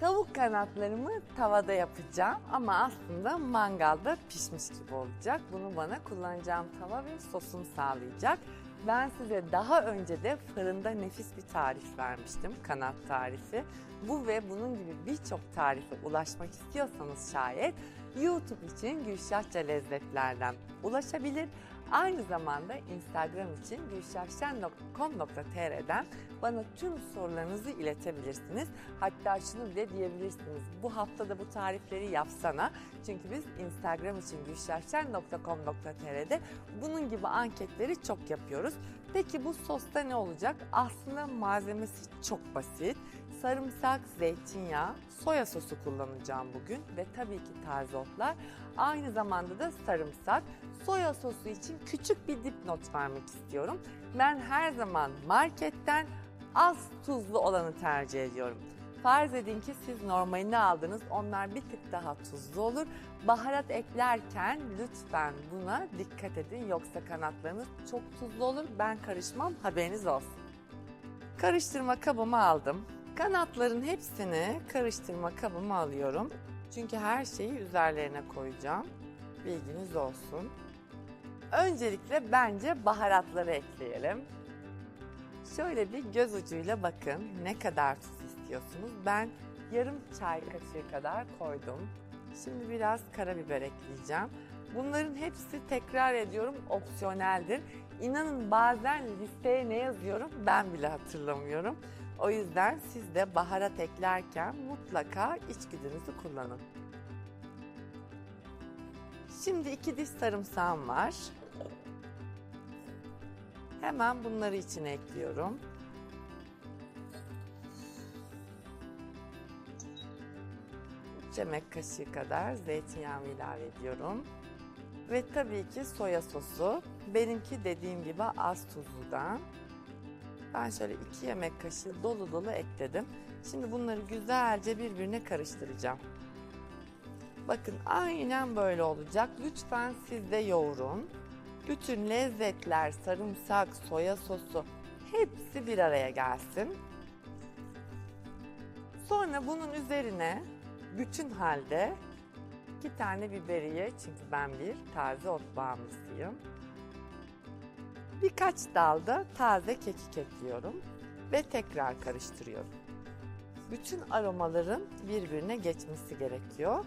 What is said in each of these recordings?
Tavuk kanatlarımı tavada yapacağım ama aslında mangalda pişmiş gibi olacak. Bunu bana kullanacağım tava ve sosum sağlayacak. Ben size daha önce de fırında nefis bir tarif vermiştim, kanat tarifi. Bu ve bunun gibi birçok tarife ulaşmak istiyorsanız şayet YouTube için Gülşahça Lezzetler'den ulaşabilir. Aynı zamanda Instagram için gülşahşen.com.tr'den bana tüm sorularınızı iletebilirsiniz. Hatta şunu bile diyebilirsiniz. Bu hafta da bu tarifleri yapsana. Çünkü biz Instagram için gülşahşen.com.tr'de bunun gibi anketleri çok yapıyoruz. Peki bu sosta ne olacak? Aslında malzemesi çok basit. Sarımsak, zeytinyağı, soya sosu kullanacağım bugün ve tabii ki taze otlar. Aynı zamanda da sarımsak. Soya sosu için küçük bir dipnot vermek istiyorum. Ben her zaman marketten az tuzlu olanı tercih ediyorum. Farz edin ki siz normalini aldınız, onlar bir tık daha tuzlu olur. Baharat eklerken lütfen buna dikkat edin yoksa kanatlarınız çok tuzlu olur. Ben karışmam, haberiniz olsun. Karıştırma kabımı aldım. Kanatların hepsini karıştırma kabıma alıyorum. Çünkü her şeyi üzerlerine koyacağım. Bilginiz olsun. Öncelikle bence baharatları ekleyelim. Şöyle bir göz ucuyla bakın ne kadar tuz istiyorsunuz. Ben yarım çay kaşığı kadar koydum. Şimdi biraz karabiber ekleyeceğim. Bunların hepsi tekrar ediyorum opsiyoneldir. İnanın bazen listeye ne yazıyorum ben bile hatırlamıyorum. O yüzden siz de baharat eklerken mutlaka içgüdünüzü kullanın. Şimdi iki diş sarımsağım var. Hemen bunları içine ekliyorum. Yemek kaşığı kadar zeytinyağımı ilave ediyorum. Ve tabii ki soya sosu. Benimki dediğim gibi az tuzludan. Ben şöyle iki yemek kaşığı dolu dolu ekledim. Şimdi bunları güzelce birbirine karıştıracağım. Bakın aynen böyle olacak. Lütfen siz de yoğurun. Bütün lezzetler, sarımsak, soya sosu hepsi bir araya gelsin. Sonra bunun üzerine bütün halde iki tane biberiye çünkü ben bir taze ot bağımlısıyım. Birkaç dalda taze kekik ekliyorum ve tekrar karıştırıyorum. Bütün aromaların birbirine geçmesi gerekiyor.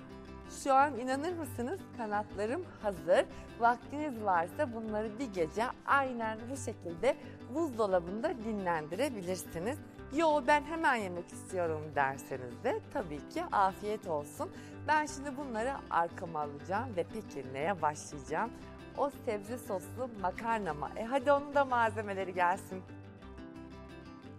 Şu an inanır mısınız kanatlarım hazır. Vaktiniz varsa bunları bir gece aynen bu şekilde buzdolabında dinlendirebilirsiniz. Yo ben hemen yemek istiyorum derseniz de tabii ki afiyet olsun. Ben şimdi bunları arkama alacağım ve peki neye başlayacağım? O sebze soslu makarnama. E hadi onun da malzemeleri gelsin.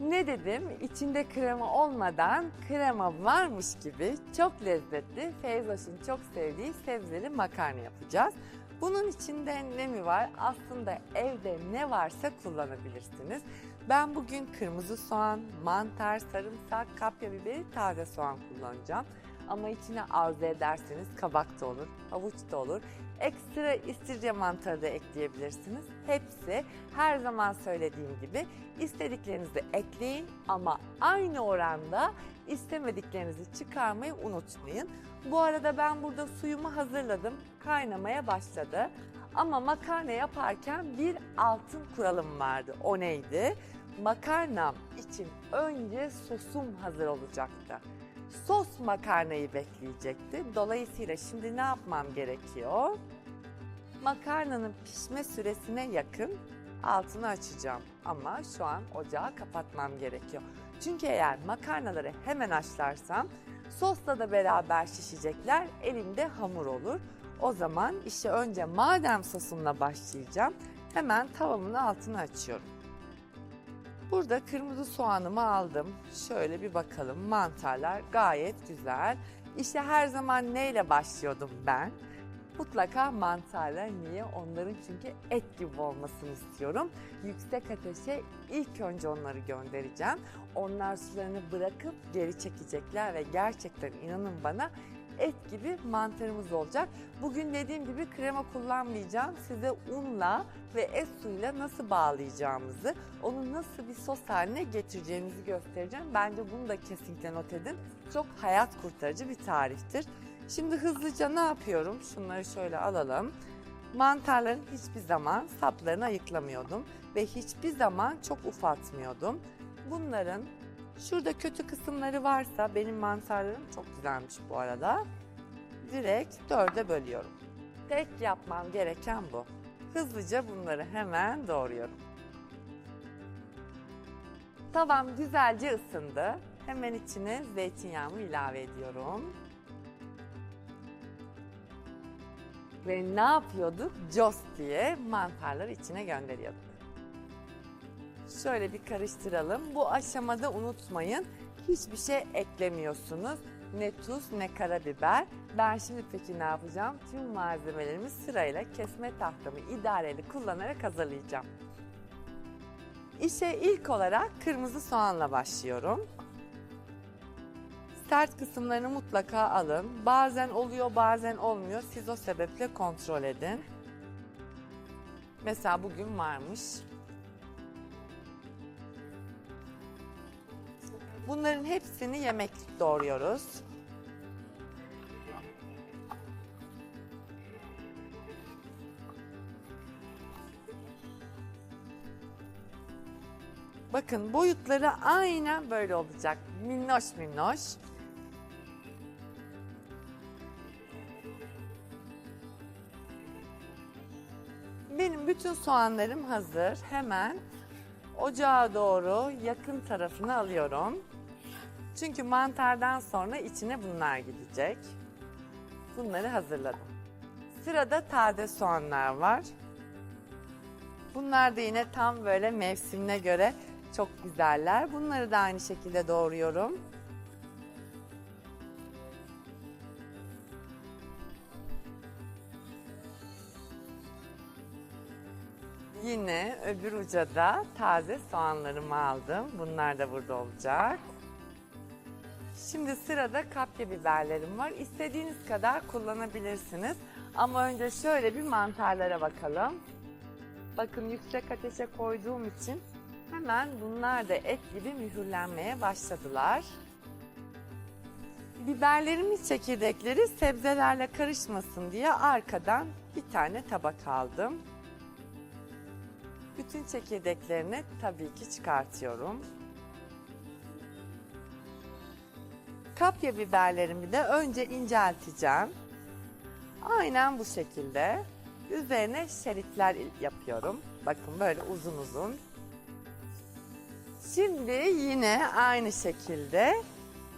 Ne dedim? İçinde krema olmadan krema varmış gibi çok lezzetli Feyzoş'un çok sevdiği sebzeli makarna yapacağız. Bunun içinde ne mi var? Aslında evde ne varsa kullanabilirsiniz. Ben bugün kırmızı soğan, mantar, sarımsak, kapya biberi, taze soğan kullanacağım. Ama içine arzu ederseniz kabak da olur, havuç da olur. Ekstra istirce mantarı da ekleyebilirsiniz. Hepsi her zaman söylediğim gibi istediklerinizi ekleyin ama aynı oranda istemediklerinizi çıkarmayı unutmayın. Bu arada ben burada suyumu hazırladım. Kaynamaya başladı. Ama makarna yaparken bir altın kuralım vardı. O neydi? Makarnam için önce sosum hazır olacaktı sos makarnayı bekleyecekti. Dolayısıyla şimdi ne yapmam gerekiyor? Makarnanın pişme süresine yakın altını açacağım. Ama şu an ocağı kapatmam gerekiyor. Çünkü eğer makarnaları hemen haşlarsam sosla da beraber şişecekler, elimde hamur olur. O zaman işe önce madem sosumla başlayacağım, hemen tavamın altını açıyorum. Burada kırmızı soğanımı aldım. Şöyle bir bakalım. Mantarlar gayet güzel. İşte her zaman neyle başlıyordum ben? Mutlaka mantarla. Niye? Onların çünkü et gibi olmasını istiyorum. Yüksek ateşe ilk önce onları göndereceğim. Onlar sularını bırakıp geri çekecekler ve gerçekten inanın bana et gibi mantarımız olacak. Bugün dediğim gibi krema kullanmayacağım. Size unla ve et suyuyla nasıl bağlayacağımızı, onu nasıl bir sos haline getireceğimizi göstereceğim. Bence bunu da kesinlikle not edin. Çok hayat kurtarıcı bir tariftir. Şimdi hızlıca ne yapıyorum? Şunları şöyle alalım. Mantarların hiçbir zaman saplarını ayıklamıyordum ve hiçbir zaman çok ufatmıyordum. Bunların şurada kötü kısımları varsa benim mantarlarım çok güzelmiş bu arada. Direkt dörde bölüyorum. Tek yapmam gereken bu. Hızlıca bunları hemen doğruyorum. Tavam güzelce ısındı. Hemen içine zeytinyağımı ilave ediyorum. Ve ne yapıyorduk? Jos diye mantarları içine gönderiyorduk. Şöyle bir karıştıralım. Bu aşamada unutmayın hiçbir şey eklemiyorsunuz. Ne tuz ne karabiber. Ben şimdi peki ne yapacağım? Tüm malzemelerimi sırayla kesme tahtamı idareli kullanarak hazırlayacağım. İşe ilk olarak kırmızı soğanla başlıyorum. Sert kısımlarını mutlaka alın. Bazen oluyor bazen olmuyor. Siz o sebeple kontrol edin. Mesela bugün varmış. Bunların hepsini yemeklik doğruyoruz. Bakın boyutları aynen böyle olacak. Minnoş minnoş. Benim bütün soğanlarım hazır. Hemen ocağa doğru yakın tarafını alıyorum. Çünkü mantardan sonra içine bunlar gidecek. Bunları hazırladım. Sırada taze soğanlar var. Bunlar da yine tam böyle mevsimine göre çok güzeller. Bunları da aynı şekilde doğruyorum. Yine öbür uca da taze soğanlarımı aldım. Bunlar da burada olacak. Şimdi sırada kapya biberlerim var. İstediğiniz kadar kullanabilirsiniz. Ama önce şöyle bir mantarlara bakalım. Bakın yüksek ateşe koyduğum için hemen bunlar da et gibi mühürlenmeye başladılar. Biberlerimin çekirdekleri sebzelerle karışmasın diye arkadan bir tane tabak aldım. Bütün çekirdeklerini tabii ki çıkartıyorum. Kapya biberlerimi de önce incelteceğim. Aynen bu şekilde. Üzerine şeritler yapıyorum. Bakın böyle uzun uzun. Şimdi yine aynı şekilde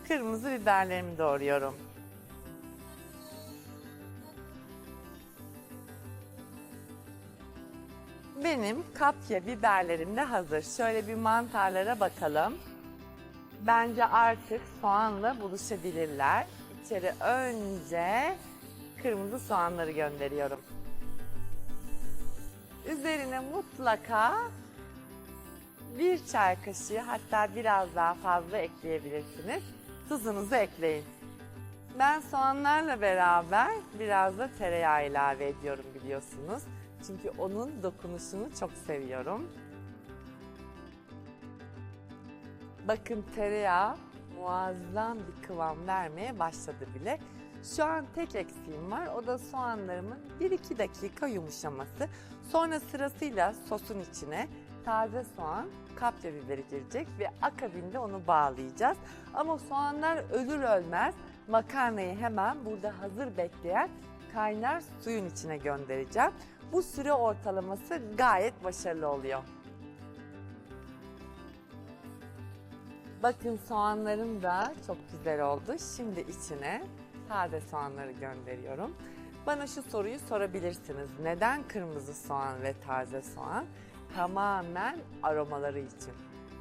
kırmızı biberlerimi doğruyorum. Benim kapya biberlerim de hazır. Şöyle bir mantarlara bakalım. Bence artık soğanla buluşabilirler. İçeri önce kırmızı soğanları gönderiyorum. Üzerine mutlaka bir çay kaşığı hatta biraz daha fazla ekleyebilirsiniz. Tuzunuzu ekleyin. Ben soğanlarla beraber biraz da tereyağı ilave ediyorum biliyorsunuz. Çünkü onun dokunuşunu çok seviyorum. Bakın tereyağı muazzam bir kıvam vermeye başladı bile. Şu an tek eksiğim var. O da soğanlarımın 1-2 dakika yumuşaması. Sonra sırasıyla sosun içine taze soğan, kapya biberi girecek ve akabinde onu bağlayacağız. Ama soğanlar ölür ölmez makarnayı hemen burada hazır bekleyen kaynar suyun içine göndereceğim. Bu süre ortalaması gayet başarılı oluyor. Bakın soğanlarım da çok güzel oldu. Şimdi içine taze soğanları gönderiyorum. Bana şu soruyu sorabilirsiniz. Neden kırmızı soğan ve taze soğan? Tamamen aromaları için.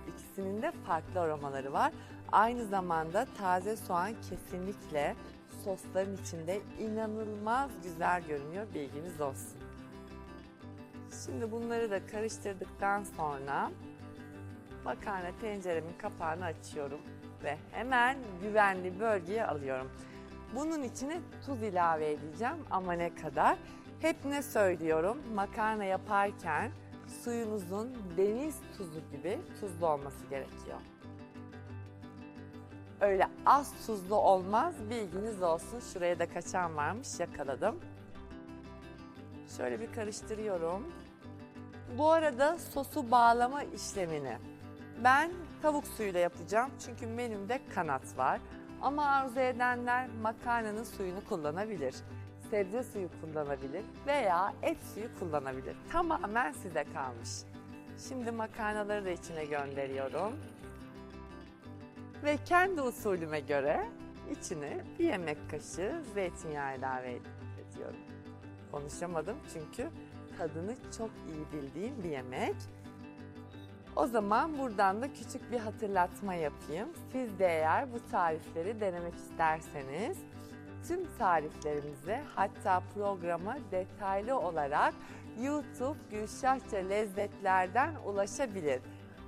İkisinin de farklı aromaları var. Aynı zamanda taze soğan kesinlikle sosların içinde inanılmaz güzel görünüyor. Bilginiz olsun. Şimdi bunları da karıştırdıktan sonra makarna tenceremin kapağını açıyorum ve hemen güvenli bölgeye alıyorum. Bunun içine tuz ilave edeceğim ama ne kadar? Hep ne söylüyorum? Makarna yaparken suyunuzun deniz tuzu gibi tuzlu olması gerekiyor. Öyle az tuzlu olmaz bilginiz olsun. Şuraya da kaçan varmış yakaladım. Şöyle bir karıştırıyorum. Bu arada sosu bağlama işlemini ben tavuk suyuyla yapacağım çünkü menümde kanat var. Ama arzu edenler makarnanın suyunu kullanabilir. Sebze suyu kullanabilir veya et suyu kullanabilir. Tamamen size kalmış. Şimdi makarnaları da içine gönderiyorum. Ve kendi usulüme göre içine bir yemek kaşığı zeytinyağı ilave ediyorum. Konuşamadım çünkü tadını çok iyi bildiğim bir yemek. O zaman buradan da küçük bir hatırlatma yapayım. Siz de eğer bu tarifleri denemek isterseniz tüm tariflerimize hatta programa detaylı olarak YouTube Gülşahça Lezzetler'den ulaşabilir.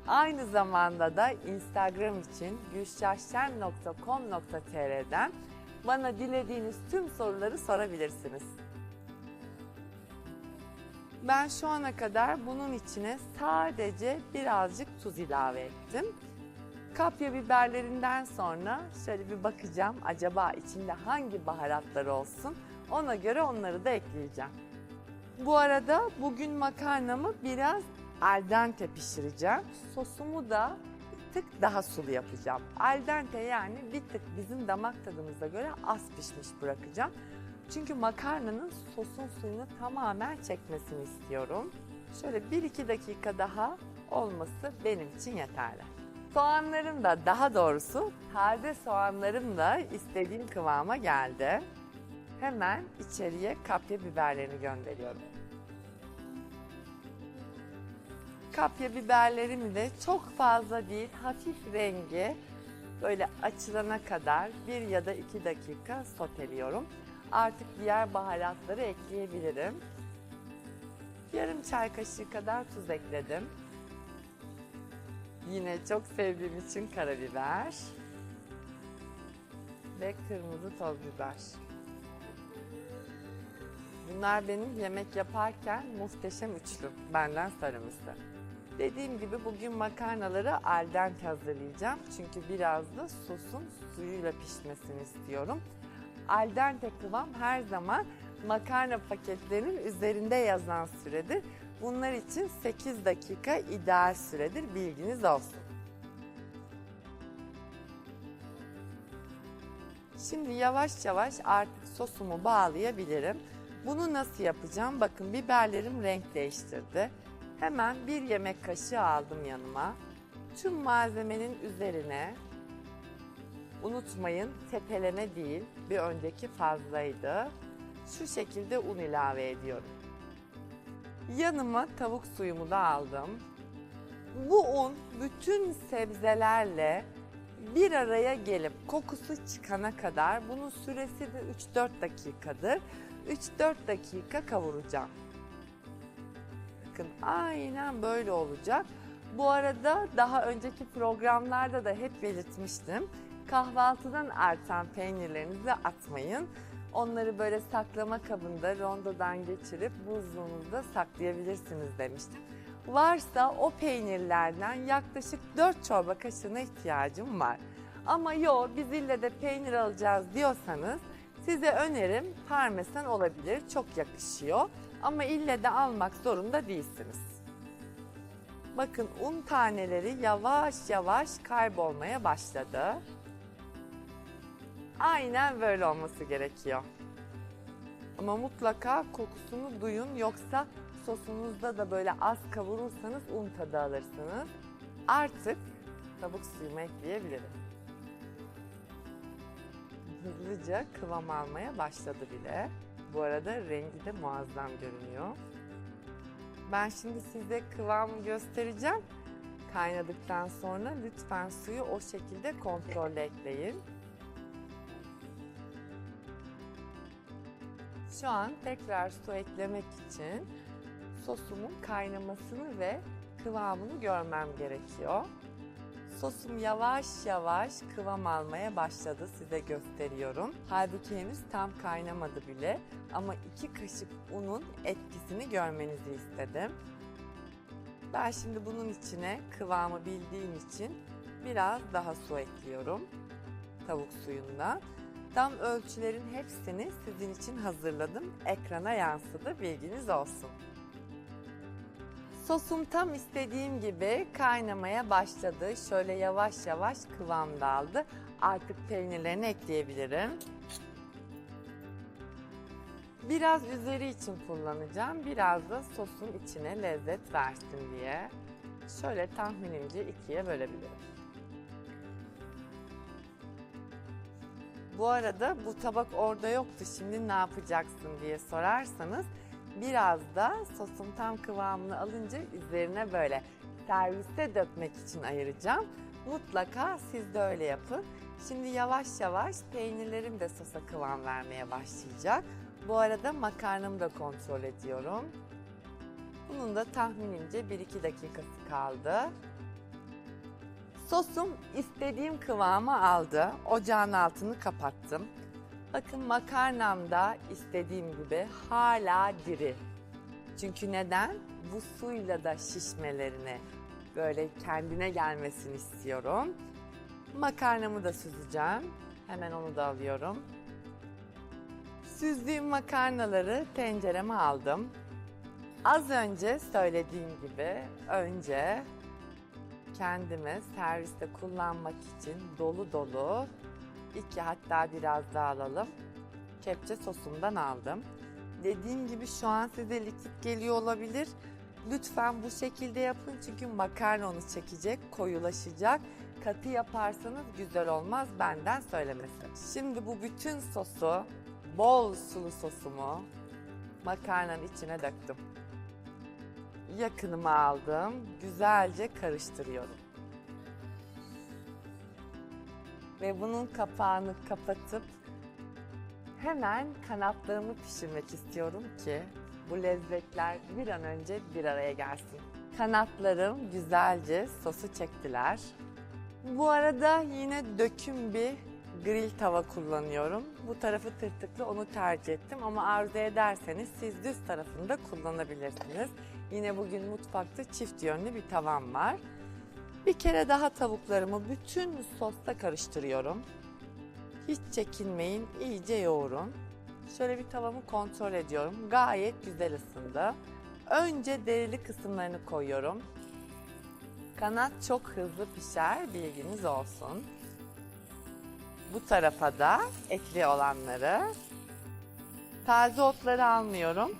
Aynı zamanda da Instagram için gülşahşen.com.tr'den bana dilediğiniz tüm soruları sorabilirsiniz. Ben şu ana kadar bunun içine sadece birazcık tuz ilave ettim. Kapya biberlerinden sonra şöyle bir bakacağım acaba içinde hangi baharatlar olsun. Ona göre onları da ekleyeceğim. Bu arada bugün makarnamı biraz al dente pişireceğim. Sosumu da bir tık daha sulu yapacağım. Al dente yani bir tık bizim damak tadımıza göre az pişmiş bırakacağım. Çünkü makarnanın sosun suyunu tamamen çekmesini istiyorum. Şöyle 1-2 dakika daha olması benim için yeterli. Soğanlarım da daha doğrusu taze soğanlarım da istediğim kıvama geldi. Hemen içeriye kapya biberlerini gönderiyorum. Kapya biberlerimi de çok fazla değil, hafif rengi böyle açılana kadar bir ya da iki dakika soteliyorum. Artık diğer baharatları ekleyebilirim. Yarım çay kaşığı kadar tuz ekledim. Yine çok sevdiğim için karabiber ve kırmızı toz biber. Bunlar benim yemek yaparken muhteşem üçlü. Benden sarımsı. Dediğim gibi bugün makarnaları al dente hazırlayacağım. Çünkü biraz da sosun suyuyla pişmesini istiyorum. Al dente kıvam her zaman makarna paketlerinin üzerinde yazan süredir. Bunlar için 8 dakika ideal süredir bilginiz olsun. Şimdi yavaş yavaş artık sosumu bağlayabilirim. Bunu nasıl yapacağım? Bakın biberlerim renk değiştirdi. Hemen bir yemek kaşığı aldım yanıma. Tüm malzemenin üzerine unutmayın tepeleme değil bir önceki fazlaydı. Şu şekilde un ilave ediyorum. Yanıma tavuk suyumu da aldım. Bu un bütün sebzelerle bir araya gelip kokusu çıkana kadar bunun süresi de 3-4 dakikadır. 3-4 dakika kavuracağım. Bakın aynen böyle olacak. Bu arada daha önceki programlarda da hep belirtmiştim. Kahvaltıdan artan peynirlerinizi atmayın. Onları böyle saklama kabında rondodan geçirip buzluğunuzda saklayabilirsiniz demiştim. Varsa o peynirlerden yaklaşık 4 çorba kaşığına ihtiyacım var. Ama yo biz ille de peynir alacağız diyorsanız size önerim parmesan olabilir. Çok yakışıyor. Ama ille de almak zorunda değilsiniz. Bakın un taneleri yavaş yavaş kaybolmaya başladı. Aynen böyle olması gerekiyor. Ama mutlaka kokusunu duyun yoksa sosunuzda da böyle az kavurursanız un tadı alırsınız. Artık tavuk suyumu ekleyebilirim. Hızlıca kıvam almaya başladı bile. Bu arada rengi de muazzam görünüyor. Ben şimdi size kıvamı göstereceğim. Kaynadıktan sonra lütfen suyu o şekilde kontrollü ekleyin. Şu an tekrar su eklemek için sosumun kaynamasını ve kıvamını görmem gerekiyor. Sosum yavaş yavaş kıvam almaya başladı size gösteriyorum. Halbuki henüz tam kaynamadı bile ama iki kaşık unun etkisini görmenizi istedim. Ben şimdi bunun içine kıvamı bildiğim için biraz daha su ekliyorum tavuk suyundan. Tam ölçülerin hepsini sizin için hazırladım. Ekrana yansıdı bilginiz olsun. Sosum tam istediğim gibi kaynamaya başladı. Şöyle yavaş yavaş kıvam da aldı. Artık peynirlerini ekleyebilirim. Biraz üzeri için kullanacağım. Biraz da sosun içine lezzet versin diye. Şöyle tahminimce ikiye bölebilirim. Bu arada bu tabak orada yoktu. Şimdi ne yapacaksın diye sorarsanız biraz da sosun tam kıvamını alınca üzerine böyle serviste dökmek için ayıracağım. Mutlaka siz de öyle yapın. Şimdi yavaş yavaş peynirlerim de sosa kıvam vermeye başlayacak. Bu arada makarnamı da kontrol ediyorum. Bunun da tahminimce 1-2 dakikası kaldı. Sosum istediğim kıvamı aldı. Ocağın altını kapattım. Bakın makarnam da istediğim gibi hala diri. Çünkü neden? Bu suyla da şişmelerini böyle kendine gelmesini istiyorum. Makarnamı da süzeceğim. Hemen onu da alıyorum. Süzdüğüm makarnaları tencereme aldım. Az önce söylediğim gibi önce kendime serviste kullanmak için dolu dolu iki hatta biraz daha alalım. Kepçe sosumdan aldım. Dediğim gibi şu an size likit geliyor olabilir. Lütfen bu şekilde yapın çünkü makarna onu çekecek, koyulaşacak. Katı yaparsanız güzel olmaz benden söylemesi. Şimdi bu bütün sosu, bol sulu sosumu makarnanın içine döktüm yakınıma aldım. Güzelce karıştırıyorum. Ve bunun kapağını kapatıp hemen kanatlarımı pişirmek istiyorum ki bu lezzetler bir an önce bir araya gelsin. Kanatlarım güzelce sosu çektiler. Bu arada yine döküm bir grill tava kullanıyorum. Bu tarafı tırtıklı onu tercih ettim ama arzu ederseniz siz düz tarafını da kullanabilirsiniz. Yine bugün mutfakta çift yönlü bir tavam var. Bir kere daha tavuklarımı bütün sosta karıştırıyorum. Hiç çekinmeyin, iyice yoğurun. Şöyle bir tavamı kontrol ediyorum. Gayet güzel ısındı. Önce derili kısımlarını koyuyorum. Kanat çok hızlı pişer, bilginiz olsun. Bu tarafa da etli olanları. Taze otları almıyorum.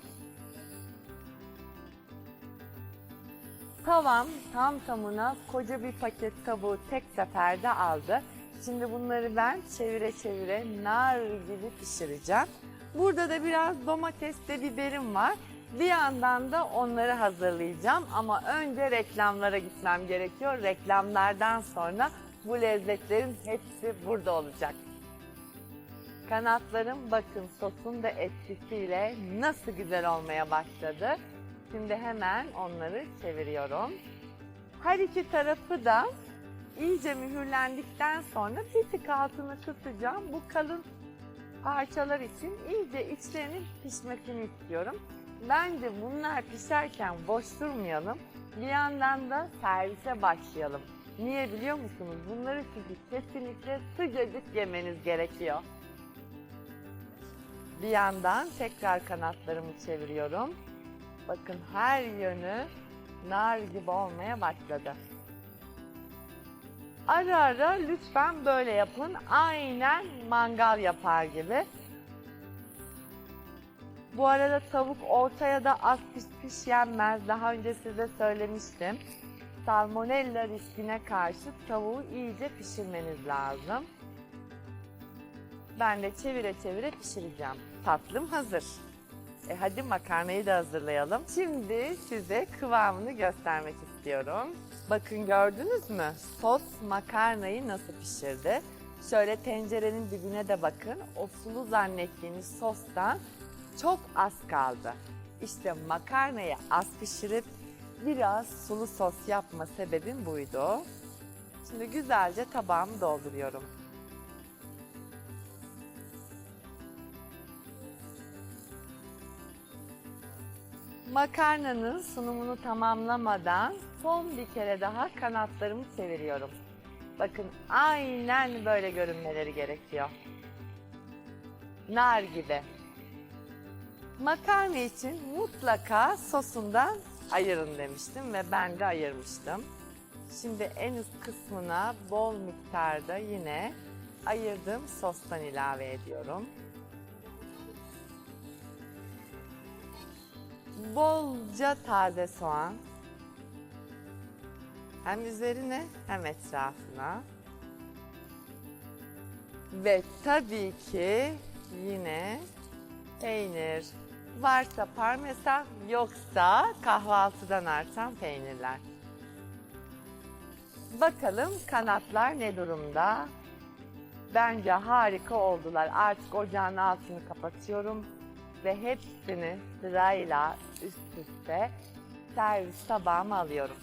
Tavam tam tamına koca bir paket tavuğu tek seferde aldı. Şimdi bunları ben çevire çevire nar gibi pişireceğim. Burada da biraz domates ve biberim var. Bir yandan da onları hazırlayacağım ama önce reklamlara gitmem gerekiyor. Reklamlardan sonra bu lezzetlerin hepsi burada olacak. Kanatlarım bakın sosun da etkisiyle nasıl güzel olmaya başladı. Şimdi hemen onları çeviriyorum. Her iki tarafı da iyice mühürlendikten sonra bir tık altını kısacağım. Bu kalın parçalar için iyice içlerinin pişmesini istiyorum. Bence bunlar pişerken boş durmayalım. Bir yandan da servise başlayalım. Niye biliyor musunuz? Bunları çünkü kesinlikle sıcacık yemeniz gerekiyor. Bir yandan tekrar kanatlarımı çeviriyorum. Bakın her yönü nar gibi olmaya başladı. Ara ara lütfen böyle yapın. Aynen mangal yapar gibi. Bu arada tavuk ortaya da az piş piş yenmez. Daha önce size söylemiştim. Salmonella riskine karşı tavuğu iyice pişirmeniz lazım. Ben de çevire çevire pişireceğim. Tatlım hazır. E hadi makarnayı da hazırlayalım. Şimdi size kıvamını göstermek istiyorum. Bakın gördünüz mü? Sos makarnayı nasıl pişirdi? Şöyle tencerenin dibine de bakın. O sulu zannettiğiniz sostan çok az kaldı. İşte makarnayı az pişirip biraz sulu sos yapma sebebim buydu. Şimdi güzelce tabağımı dolduruyorum. Makarnanın sunumunu tamamlamadan son bir kere daha kanatlarımı çeviriyorum. Bakın aynen böyle görünmeleri gerekiyor. Nar gibi. Makarna için mutlaka sosundan ayırın demiştim ve ben de ayırmıştım. Şimdi en üst kısmına bol miktarda yine ayırdığım sostan ilave ediyorum. Bolca taze soğan. Hem üzerine hem etrafına. Ve tabii ki yine peynir. Varsa parmesan, yoksa kahvaltıdan artan peynirler. Bakalım kanatlar ne durumda? Bence harika oldular. Artık ocağın altını kapatıyorum ve hepsini sırayla üst üste servis tabağıma alıyorum.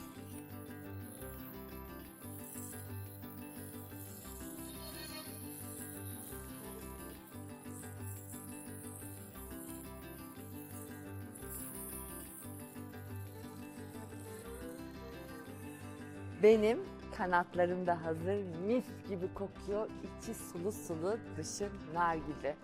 Benim kanatlarım da hazır. Mis gibi kokuyor. İçi sulu sulu, dışı nar gibi.